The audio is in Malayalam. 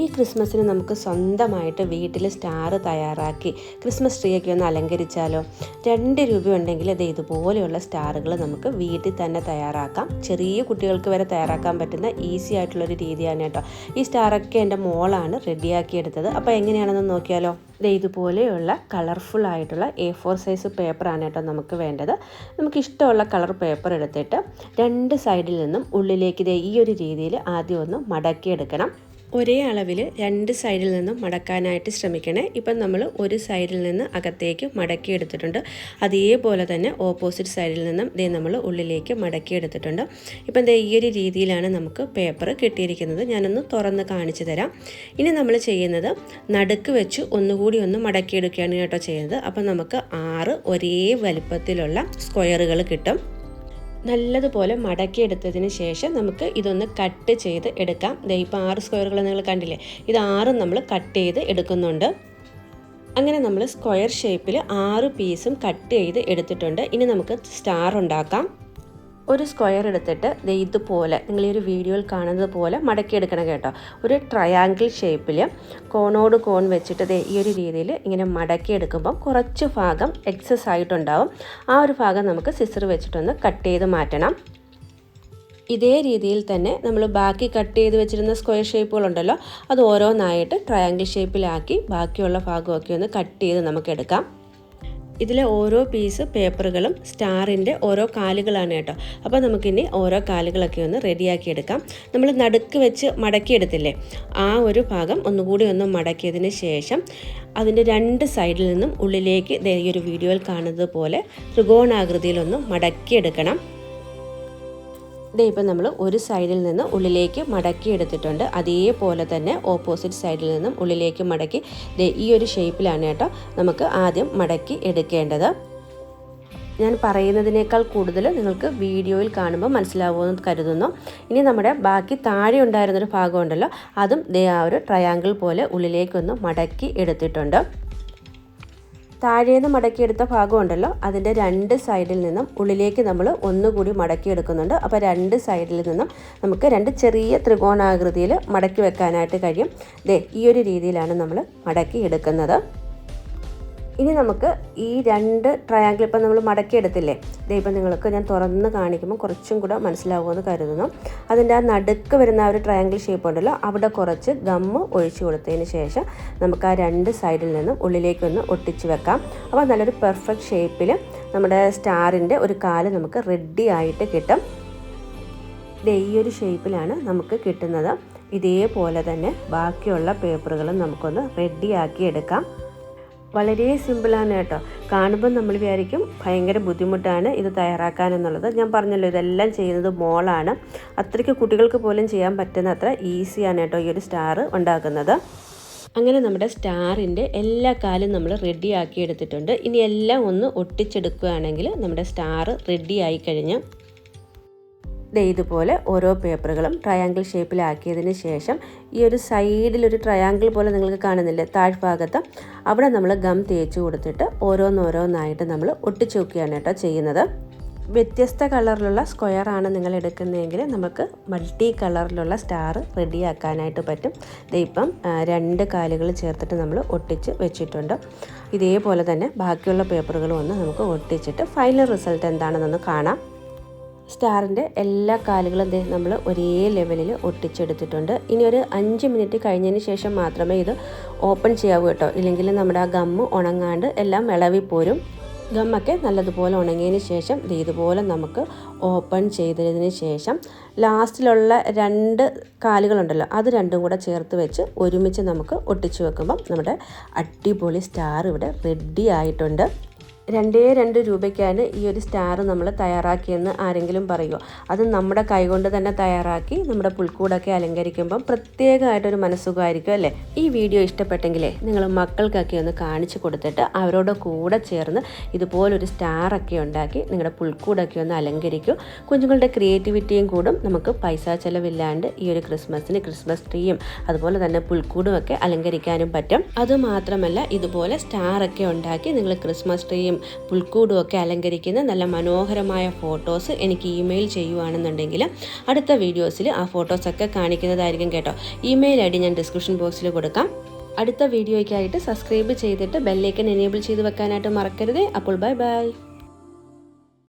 ഈ ക്രിസ്മസിന് നമുക്ക് സ്വന്തമായിട്ട് വീട്ടിൽ സ്റ്റാർ തയ്യാറാക്കി ക്രിസ്മസ് ട്രീ ഒക്കെ ഒന്ന് അലങ്കരിച്ചാലോ? രണ്ട് രൂപ ഉണ്ടെങ്കിൽ അത് ഇതുപോലെയുള്ള സ്റ്റാറുകൾ നമുക്ക് വീട്ടിൽ തന്നെ തയ്യാറാക്കാം. ചെറിയ കുട്ടികൾക്ക് വരെ തയ്യാറാക്കാൻ പറ്റുന്ന ഈസി ആയിട്ടുള്ളൊരു രീതിയാണ് കേട്ടോ. ഈ സ്റ്റാറൊക്കെ എന്റെ മോളാണ് റെഡിയാക്കി എടുത്തത്. അപ്പോൾ എങ്ങനെയാണെന്ന് നോക്കിയാലോ? ഇതുപോലെയുള്ള കളർഫുൾ ആയിട്ടുള്ള എ ഫോർ സൈസ് പേപ്പറാണ് കേട്ടോ നമുക്ക് വേണ്ടത്. നമുക്ക് ഇഷ്ടമുള്ള കളർ പേപ്പർ എടുത്തിട്ട് രണ്ട് സൈഡിൽ നിന്നും ഉള്ളിലേക്ക് ഈ ഒരു രീതിയിൽ ആദ്യം ഒന്ന് മടക്കിയെടുക്കണം. ഒരേ അളവിൽ രണ്ട് സൈഡിൽ നിന്നും മടക്കാനായിട്ട് ശ്രമിക്കണേ. ഇപ്പം നമ്മൾ ഒരു സൈഡിൽ നിന്ന് അകത്തേക്ക് മടക്കി എടുത്തിട്ടുണ്ട് അതേപോലെ തന്നെ ഓപ്പോസിറ്റ് സൈഡിൽ നിന്നും ഇതേ നമ്മൾ ഉള്ളിലേക്ക് മടക്കി എടുത്തിട്ടുണ്ട് ഇപ്പം ദേ ഈ ഒരു രീതിയിലാണ് നമുക്ക് പേപ്പർ കിട്ടിയിരിക്കുന്നത്. ഞാനൊന്ന് തുറന്ന് കാണിച്ചു തരാം. ഇനി നമ്മൾ ചെയ്യുന്നത് നടുക്ക് വെച്ച് ഒന്നുകൂടി ഒന്ന് മടക്കിയെടുക്കുകയാണ് കേട്ടോ ചെയ്യുന്നത്. അപ്പം നമുക്ക് ആറ് ഒരേ വലുപ്പത്തിലുള്ള സ്ക്വയറുകൾ കിട്ടും. നല്ലതുപോലെ മടക്കിയെടുത്തതിന് ശേഷം നമുക്ക് ഇതൊന്ന് കട്ട് ചെയ്ത് എടുക്കാം. ഇപ്പോൾ ആറ് സ്ക്വയറുകൾ നിങ്ങൾ കണ്ടില്ലേ? ഇത് ആറും നമ്മൾ കട്ട് ചെയ്ത് എടുക്കുന്നുണ്ട്. അങ്ങനെ നമ്മൾ സ്ക്വയർ ഷേപ്പിൽ ആറ് പീസും കട്ട് ചെയ്ത് എടുത്തിട്ടുണ്ട്. ഇനി നമുക്ക് സ്റ്റാർ ഉണ്ടാക്കാം. ഒരു സ്ക്വയർ എടുത്തിട്ട് ഇതുപോലെ നിങ്ങൾ ഈ ഒരു വീഡിയോയിൽ കാണുന്നത് പോലെ മടക്കിയെടുക്കണം കേട്ടോ. ഒരു ട്രയാങ്കിൾ ഷേപ്പിൽ കോണോട് കോൺ വെച്ചിട്ട് ഈ ഒരു രീതിയിൽ ഇങ്ങനെ മടക്കിയെടുക്കുമ്പം കുറച്ച് ഭാഗം എക്സസ് ആയിട്ടുണ്ടാവും. ആ ഒരു ഭാഗം നമുക്ക് സിസർ വെച്ചിട്ടൊന്ന് കട്ട് ചെയ്ത് മാറ്റണം. ഇതേ രീതിയിൽ തന്നെ നമ്മൾ ബാക്കി കട്ട് ചെയ്ത് വെച്ചിരുന്ന സ്ക്വയർ ഷേപ്പുകളുണ്ടല്ലോ അത് ഓരോന്നായിട്ട് ട്രയാങ്കിൾ ഷേപ്പിലാക്കി ബാക്കിയുള്ള ഭാഗമൊക്കെ ഒന്ന് കട്ട് ചെയ്ത് നമുക്ക് എടുക്കാം. ഇതിലെ ഓരോ പീസ് പേപ്പറുകളും സ്റ്റാറിന്റെ ഓരോ കാലുകളാണ് കേട്ടോ. അപ്പോൾ നമുക്കിനി ഓരോ കാലുകളൊക്കെ ഒന്ന് റെഡിയാക്കി എടുക്കാം നമ്മൾ നടുക്ക് വെച്ച് മടക്കിയെടുത്തില്ലേ? ആ ഒരു ഭാഗം ഒന്നുകൂടി ഒന്ന് മടക്കിയതിന് ശേഷം അതിന്റെ രണ്ട് സൈഡിൽ നിന്നും ഉള്ളിലേക്ക് ഈ ഒരു വീഡിയോയിൽ കാണുന്നത് പോലെ ത്രികോണാകൃതിയിലൊന്ന് മടക്കിയെടുക്കണം. ദേ ഇപ്പം നമ്മൾ ഒരു സൈഡിൽ നിന്ന് ഉള്ളിലേക്ക് മടക്കി എടുത്തിട്ടുണ്ട്. അതേപോലെ തന്നെ ഓപ്പോസിറ്റ് സൈഡിൽ നിന്നും ഉള്ളിലേക്ക് മടക്കി. ഈ ഒരു ഷേപ്പിലാണ് കേട്ടോ നമുക്ക് ആദ്യം മടക്കി എടുക്കേണ്ടത്. ഞാൻ പറയുന്നതിനേക്കാൾ കൂടുതൽ നിങ്ങൾക്ക് വീഡിയോയിൽ കാണുമ്പോൾ മനസ്സിലാവുമെന്ന് കരുതുന്നു. ഇനി നമ്മുടെ ബാക്കി താഴെ ഉണ്ടായിരുന്നൊരു ഭാഗമുണ്ടല്ലോ അതും ദേ ആ ഒരു ട്രയാങ്കിൾ പോലെ ഉള്ളിലേക്കൊന്ന് മടക്കി എടുത്തിട്ടുണ്ട്. താഴേന്ന് മടക്കിയെടുത്ത ഭാഗമുണ്ടല്ലോ അതിന്റെ രണ്ട് സൈഡിൽ നിന്നും ഉള്ളിലേക്ക് നമ്മൾ ഒന്നുകൂടി മടക്കിയെടുക്കുന്നുണ്ട്. അപ്പോൾ രണ്ട് സൈഡിൽ നിന്നും നമുക്ക് രണ്ട് ചെറിയ ത്രികോണാകൃതിയിൽ മടക്കി വെക്കാനായിട്ട് കഴിയും. ദേ ഈ ഒരു രീതിയിലാണ് നമ്മൾ മടക്കി എടുക്കുന്നത് ഇനി നമുക്ക് ഈ രണ്ട് ട്രയാങ്കിൾ ഇപ്പം നമ്മൾ മടക്കിയെടുത്തില്ലേ? ദേ ഇപ്പം നിങ്ങൾക്ക് ഞാൻ തുറന്ന് കാണിക്കുമ്പോൾ കുറച്ചും കൂടെ മനസ്സിലാവുമെന്ന് കരുതുന്നു. അതിന്റെ ആ നടുക്ക് വരുന്ന ആ ഒരു ട്രയാങ്കിൾ ഷേപ്പ് ഉണ്ടല്ലോ അവിടെ കുറച്ച് ഗമ്മ് ഒഴിച്ചു കൊടുത്തതിന് ശേഷം നമുക്ക് ആ രണ്ട് സൈഡിൽ നിന്നും ഉള്ളിലേക്കൊന്ന് ഒട്ടിച്ചു വെക്കാം. അപ്പോൾ നല്ലൊരു പെർഫെക്റ്റ് ഷേപ്പിൽ നമ്മുടെ സ്റ്റാറിന്റെ ഒരു കാൽ നമുക്ക് റെഡി ആയിട്ട് കിട്ടും. ഈ ഒരു ഷേപ്പിലാണ് നമുക്ക് കിട്ടുന്നത്. ഇതേപോലെ തന്നെ ബാക്കിയുള്ള പേപ്പറുകളും നമുക്കൊന്ന് റെഡിയാക്കി എടുക്കാം. വളരെ സിമ്പിളാണ് കേട്ടോ. കാണുമ്പോൾ നമ്മൾ വിചാരിക്കും ഭയങ്കര ബുദ്ധിമുട്ടാണ് ഇത് തയ്യാറാക്കാൻ എന്നുള്ളത്. ഞാൻ പറഞ്ഞല്ലോ ഇതെല്ലാം ചെയ്യുന്നത് മോളാണ്. അത്രയ്ക്ക് കുട്ടികൾക്ക് പോലും ചെയ്യാൻ പറ്റുന്ന അത്ര ഈസിയാണ് കേട്ടോ ഈ ഒരു സ്റ്റാർ ഉണ്ടാക്കുന്നത്. അങ്ങനെ നമ്മുടെ സ്റ്റാറിന്റെ എല്ലാ കാലും നമ്മൾ റെഡിയാക്കി എടുത്തിട്ടുണ്ട്. ഇനി എല്ലാം ഒന്ന് ഒട്ടിച്ചെടുക്കുകയാണെങ്കിൽ നമ്മുടെ സ്റ്റാർ റെഡി കഴിഞ്ഞ് ഇതുപോലെ ഓരോ പേപ്പറുകളും ട്രയാങ്കിൾ ഷേപ്പിലാക്കിയതിന് ശേഷം ഈ ഒരു സൈഡിൽ ഒരു ട്രയാങ്കിൾ പോലെ നിങ്ങൾക്ക് കാണുന്നില്ലേ? താഴ്ഭാഗത്ത് അവിടെ നമ്മൾ ഗം തേച്ച് കൊടുത്തിട്ട് ഓരോന്നോരോന്നായിട്ട് നമ്മൾ ഒട്ടിച്ചു വെക്കുകയാണ് കേട്ടോ ചെയ്യുന്നത്. വ്യത്യസ്ത കളറിലുള്ള സ്ക്വയർ ആണ് നിങ്ങൾ എടുക്കുന്നതെങ്കിൽ നമുക്ക് മൾട്ടി കളറിലുള്ള സ്റ്റാർ റെഡിയാക്കാനായിട്ട് പറ്റും. ഇതിപ്പം രണ്ട് കാലുകൾ ചേർത്തിട്ട് നമ്മൾ ഒട്ടിച്ച് വെച്ചിട്ടുണ്ട്. ഇതേപോലെ തന്നെ ബാക്കിയുള്ള പേപ്പറുകളും ഒന്ന് നമുക്ക് ഒട്ടിച്ചിട്ട് ഫൈനൽ റിസൾട്ട് എന്താണെന്നൊന്ന് കാണാം. സ്റ്റാറിന്റെ എല്ലാ കാലുകളും നമ്മൾ ഒരേ ലെവലിൽ ഒട്ടിച്ചെടുത്തിട്ടുണ്ട്. ഇനി ഒരു അഞ്ച് മിനിറ്റ് കഴിഞ്ഞതിന് ശേഷം മാത്രമേ ഇത് ഓപ്പൺ ചെയ്യാവൂ കേട്ടോ. ഇല്ലെങ്കിൽ നമ്മുടെ ആ ഗമ്മ് ഉണങ്ങാണ്ട് എല്ലാം ഇളവിപ്പോരും ഗമ്മൊക്കെ നല്ലതുപോലെ ഉണങ്ങിയതിന് ശേഷം ഇതുപോലെ നമുക്ക് ഓപ്പൺ ചെയ്തതിന് ശേഷം ലാസ്റ്റിലുള്ള രണ്ട് കാലുകളുണ്ടല്ലോ അത് രണ്ടും കൂടെ ചേർത്ത് വെച്ച് ഒരുമിച്ച് നമുക്ക് ഒട്ടിച്ചു വെക്കുമ്പം നമ്മുടെ അടിപൊളി സ്റ്റാർ ഇവിടെ റെഡി ആയിട്ടുണ്ട്. രണ്ടേ രണ്ട് രൂപയ്ക്കാണ് ഈ ഒരു സ്റ്റാർ നമ്മൾ തയ്യാറാക്കിയെന്ന് ആരെങ്കിലും പറയുമോ അത് നമ്മുടെ കൈകൊണ്ട് തന്നെ തയ്യാറാക്കി നമ്മുടെ പുൽക്കൂടൊക്കെ അലങ്കരിക്കുമ്പം പ്രത്യേകമായിട്ടൊരു മനസ്സുഖമായിരിക്കും അല്ലേ? ഈ വീഡിയോ ഇഷ്ടപ്പെട്ടെങ്കിലേ നിങ്ങൾ മക്കൾക്കൊക്കെ ഒന്ന് കാണിച്ചു കൊടുത്തിട്ട് അവരോട് കൂടെ ചേർന്ന് ഇതുപോലൊരു സ്റ്റാറൊക്കെ ഉണ്ടാക്കി നിങ്ങളുടെ പുൽക്കൂടൊക്കെ ഒന്ന് അലങ്കരിക്കും. കുഞ്ഞുങ്ങളുടെ ക്രിയേറ്റിവിറ്റിയും കൂടും. നമുക്ക് പൈസ ചിലവില്ലാണ്ട് ഈ ഒരു ക്രിസ്മസിന് ക്രിസ്മസ് ട്രീയും അതുപോലെ തന്നെ പുൽക്കൂടും ഒക്കെ അലങ്കരിക്കാനും പറ്റും. അതുമാത്രമല്ല ഇതുപോലെ സ്റ്റാറൊക്കെ ഉണ്ടാക്കി നിങ്ങൾ ക്രിസ്മസ് ട്രീയും പുൽക്കൂടും ഒക്കെ അലങ്കരിക്കുന്ന നല്ല മനോഹരമായ ഫോട്ടോസ് എനിക്ക് ഇമെയിൽ ചെയ്യുവാണെന്നുണ്ടെങ്കിൽ അടുത്ത വീഡിയോസിൽ ആ ഫോട്ടോസൊക്കെ കാണിക്കുന്നതായിരിക്കും കേട്ടോ. ഇമെയിൽ ഐ ഡി ഞാൻ ഡിസ്ക്രിപ്ഷൻ ബോക്സിൽ കൊടുക്കാം. അടുത്ത വീഡിയോയ്ക്കായിട്ട് സബ്സ്ക്രൈബ് ചെയ്തിട്ട് ബെല്ലൈക്കൻ എനേബിൾ ചെയ്ത് വെക്കാനായിട്ട് മറക്കരുത്. അപ്പോൾ ബൈ ബൈ.